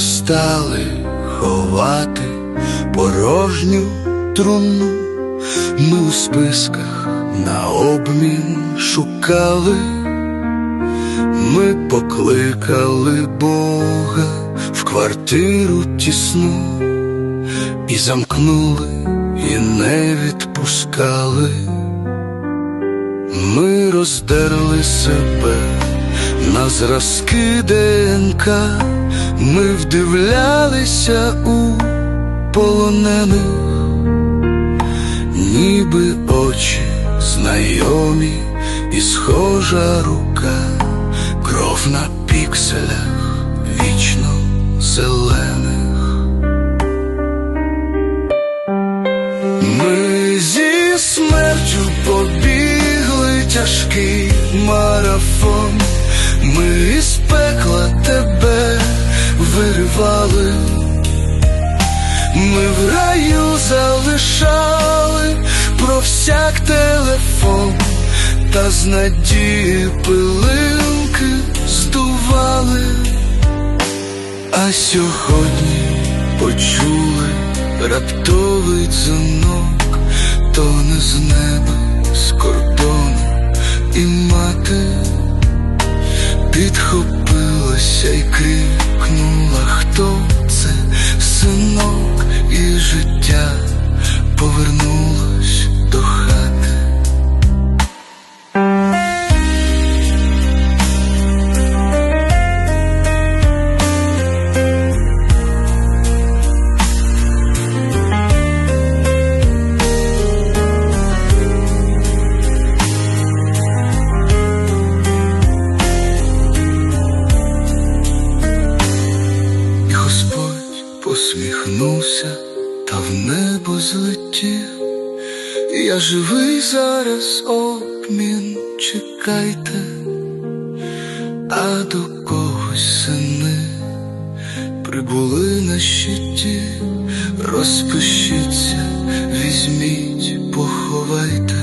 стали ховати порожню труну. Ми у списках на обмін шукали, ми покликали Бога в квартиру тісну і замкнули, і не відпускали. Ми роздерли себе на зразки ДНК, ми вдивлялися у полонених, ніби очі знайомі і схожа рука, кров на пікселях вічно зелених. Ми зі смертю побігли тяжкий марафон, ми із пекла тебе виривали, ми в раю залишали про всяк телефон, та з надії пилинки здували. А сьогодні почули раптовий дзвінок, то не з неба, з кордону, і підхопилася і крикнула, хто це синок, і життя? Повернулось Господь посміхнувся та в небо злетів. Я живий зараз обмін, чекайте, а до когось сини прибули на щиті, розпишіться, візьміть, поховайте.